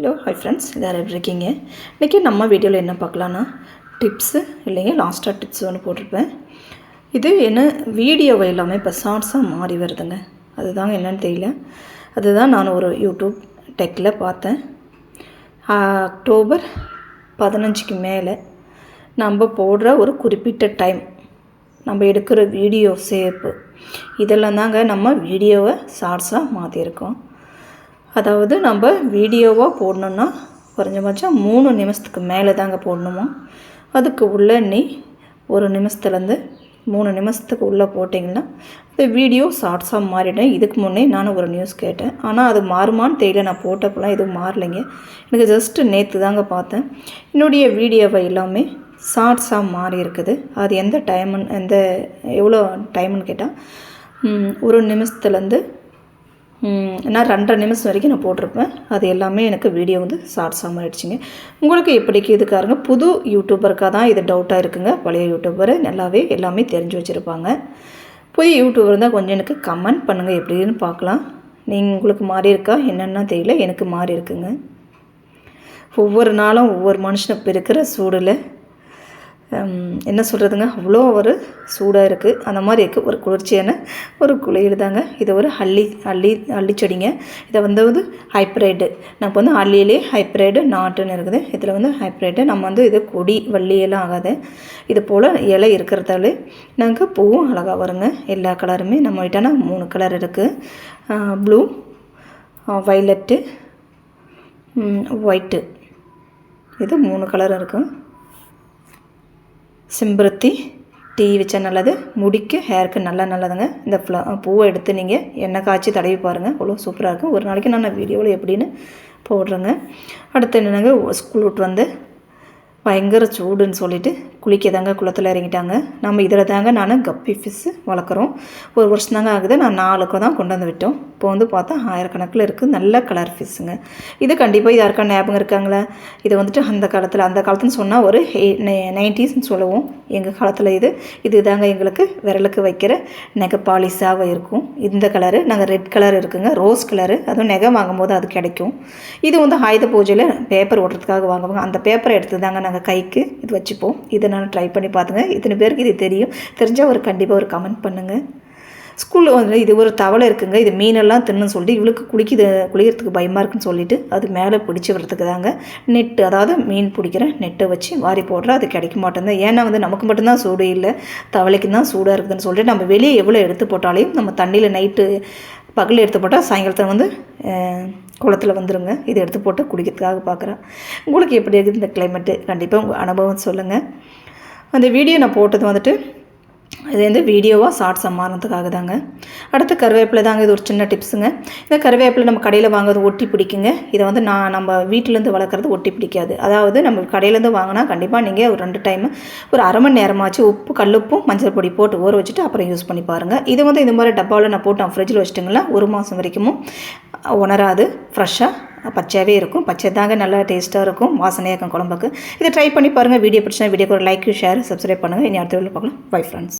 Hello hi friends வேறு எப்படி இருக்கீங்க? இன்றைக்கி நம்ம வீடியோவில் என்ன பார்க்கலான்னா டிப்ஸு இல்லைங்க லாஸ்ட்டாக டிப்ஸ் ஒன்று போட்டிருப்பேன். இது என்ன வீடியோவை எல்லாமே இப்போ ஷார்ட்ஸாக மாறி வருதுங்க. அதுதாங்க என்னன்னு தெரியல. அதுதான் நான் ஒரு யூடியூப் டெக்கில் பார்த்தேன். அக்டோபர் பதினஞ்சுக்கு மேலே நம்ம போடுற ஒரு குறிப்பிட்ட டைம் நம்ம எடுக்கிற வீடியோ சேப்பு இதெல்லாம் தாங்க நம்ம வீடியோவை ஷார்ட்ஸாக மாற்றிருக்கோம் அதாவது நம்ம வீடியோவாக போடணுன்னா குறைஞ்சபட்சம் மூணு நிமிஷத்துக்கு மேலே தாங்க போடணுமா? அதுக்கு உள்ள நீ ஒரு நிமிஷத்துலேருந்து மூணு நிமிஷத்துக்கு உள்ளே போட்டிங்கன்னா இந்த வீடியோ ஷார்ட்ஸாக மாறிட்டேன் இதுக்கு முன்னே நானும் ஒரு நியூஸ் கேட்டேன். ஆனால் அது மாறுமான்னு தெரியல. நான் போட்டப்பெல்லாம் எதுவும் மாறலைங்க. எனக்கு ஜஸ்ட்டு நேற்று தாங்க பார்த்தேன். என்னுடைய வீடியோவை எல்லாமே ஷார்ட்ஸாக மாறி இருக்குது. அது எந்த டைமுன்னு எந்த எவ்வளோ டைமுன்னு கேட்டால் ஒரு நிமிஷத்துலேருந்து நான் ரெண்டரை நிமிஷம் வரைக்கும் நான் போட்டிருப்பேன். அது எல்லாமே எனக்கு வீடியோ வந்து ஷார்ட்ஸாக மாறிடுச்சிங்க உங்களுக்கு இப்படிக்கு இதுக்காரங்க புது யூடியூபருக்காக தான் இது டவுட்டாக இருக்குங்க. பழைய யூடியூபர் நல்லாவே எல்லாமே தெரிஞ்சு வச்சுருப்பாங்க. புதிய யூடியூபர் தான் கொஞ்சம் எனக்கு கமெண்ட் பண்ணுங்கள் எப்படின்னு பார்க்கலாம். நீங்கள் உங்களுக்கு மாறி இருக்கா? என்னென்னா தெரியல. எனக்கு மாறி இருக்குங்க. ஒவ்வொரு நாளும் ஒவ்வொரு மனுஷனுக்கு இருக்கிற சூடில் என்ன சொல்கிறதுங்க அவ்வளோ ஒரு சூடாக இருக்குது அந்த மாதிரி இருக்குது ஒரு குளிர்ச்சியான ஒரு குளிர் தாங்க. இது ஒரு அள்ளி அள்ளி அள்ளி செடிங்க. இதை வந்து வந்து ஹைப்ரைடு நம்ம வந்து அள்ளியிலே ஹைப்ரைடு நாட்டுன்னு இருக்குது. இதில் வந்து ஹைப்ரைடு நம்ம வந்து இது கொடி வள்ளியெல்லாம் ஆகாது. இது போல் இலை இருக்கிறதால நாங்கள் பூவும் அழகாக வருங்க. எல்லா கலருமே நம்ம கிட்டனா மூணு கலர் இருக்குது ப்ளூ வைலட்டு ஒயிட்டு இது மூணு கலர் இருக்குது செம்பருத்தி டீ வச்சா நல்லது. முடிக்கு ஹேருக்கு நல்லா நல்லதுங்க. இந்த ஃப்ள பூவை எடுத்து நீங்கள் எண்ணெய் காய்ச்சி தடவி பாருங்கள் அவ்வளோ சூப்பராக இருக்கும். ஒரு நாளைக்கு நான் வீடியோவில் எப்படின்னு போடுறேங்க. அடுத்து என்னென்னங்க? ஸ்கூல் விட்டு வந்து பயங்கர சூடுன்னு சொல்லிட்டு குளிக்க தாங்க குளத்தில் இறங்கிட்டாங்க. நம்ம இதில் தாங்க நான் கப்பி ஃபிஷ்ஷு வளர்க்குறோம். ஒரு வருஷம் தாங்க ஆகுது. நான் நாலுக்கு தான் கொண்டு வந்து விட்டோம். இப்போ வந்து பார்த்தா ஆயிரக்கணக்கில் இருக்குது நல்ல கலர் ஃபிஷ்ஷுங்க இது கண்டிப்பாக இது யாருக்கா ஞாபகம் இருக்காங்களா? இது வந்துட்டு அந்த காலத்தில் அந்த காலத்துன்னு சொன்னால் ஒரு நைன்டிஸ்ன்னு சொல்லுவோம். எங்கள் காலத்தில் இது. இது தாங்க எங்களுக்கு விரலுக்கு வைக்கிற நெகை பாலிஷாக இருக்கும். இந்த கலரு நாங்கள் ரெட் கலர் இருக்குங்க. ரோஸ் கலரு அதுவும் நெகை வாங்கும்போது அது கிடைக்கும். இது வந்து ஆயுத பூஜையில் பேப்பர் ஓட்டுறதுக்காக வாங்குவாங்க. அந்த பேப்பரை எடுத்து தாங்க நாங்கள் கைக்கு இது வச்சுப்போம். இதை நான் ட்ரை பண்ணி பார்த்துங்க. இத்தனை பேருக்கு இது தெரியும். தெரிஞ்சால் ஒரு கண்டிப்பாக ஒரு கமெண்ட் பண்ணுங்கள் ஸ்கூலில் வந்து இது ஒரு தவளை இருக்குங்க. இது மீனெல்லாம் தின்னு சொல்லிட்டு இவளுக்கு குளிக்குது குளிக்கிறதுக்கு பயமாக இருக்குன்னு சொல்லிட்டு அது மேலே பிடிச்சி வர்றதுக்கு தாங்க. நெட்டு அதாவது மீன் பிடிக்கிற நெட்டை வச்சு வாரி போடுற. அது கிடைக்க மாட்டேங்குது. ஏன்னா வந்து நமக்கு மட்டும்தான் சூடு இல்லை. தவளைக்கு தான் சூடாக இருக்குதுன்னு சொல்லிட்டு நம்ம வெளியே எவ்வளோ எடுத்து போட்டாலையும் நம்ம தண்ணியில் நைட்டு பகல் எடுத்து போட்டால் சாயங்காலத்தில் வந்து குளத்தில் வந்துடுங்க இதை எடுத்து போட்டு குடிக்கிறதுக்காக பார்க்குறேன். உங்களுக்கு எப்படி இருக்குது இந்த கிளைமேட்டு கண்டிப்பாக உங்கள் அனுபவம் சொல்லுங்கள் அந்த வீடியோ நான் போட்டது வந்துட்டு இது வந்து வீடியோவாக ஷார்ட்ஸாக மாறினதுக்காக தாங்க. அடுத்து கருவேப்பிலை தாங்க. இது ஒரு சின்ன டிப்ஸுங்க இந்த கருவேப்பிலை நம்ம கடையில் வாங்குறது ஒட்டி பிடிக்குங்க. இதை வந்து நான் நம்ம வீட்டிலேருந்து வளர்க்குறது ஒட்டி பிடிக்காது. அதாவது நம்ம கடையிலேருந்து வாங்கினா கண்டிப்பாக நீங்கள் ஒரு ரெண்டு டைம் ஒரு அரை மணி நேரமாச்சு உப்பு கல்லுப்பும் மஞ்சள் பொடி போட்டு ஊற வச்சுட்டு அப்புறம் யூஸ் பண்ணி பாருங்கள் இது வந்து இந்த மாதிரி டப்பாவில் நான் போட்டு ஃப்ரிட்ஜில் வச்சுட்டுங்களா ஒரு மாதம் வரைக்கும் உணராது. ஃப்ரெஷ்ஷாக பச்சையாகவே இருக்கும். பச்சை தாங்க நல்லா டேஸ்ட்டாக இருக்கும். வாசனையாக இருக்கும் குழம்புக்கு. இதை ட்ரை பண்ணி பாருங்கள் வீடியோ பிடிச்சா வீடியோக்கு ஒரு லைக் ஷேர் சப்ஸ்கிரைப் பண்ணுங்கள் இனி அடுத்த வீடியோ பார்க்கலாம். Bye friends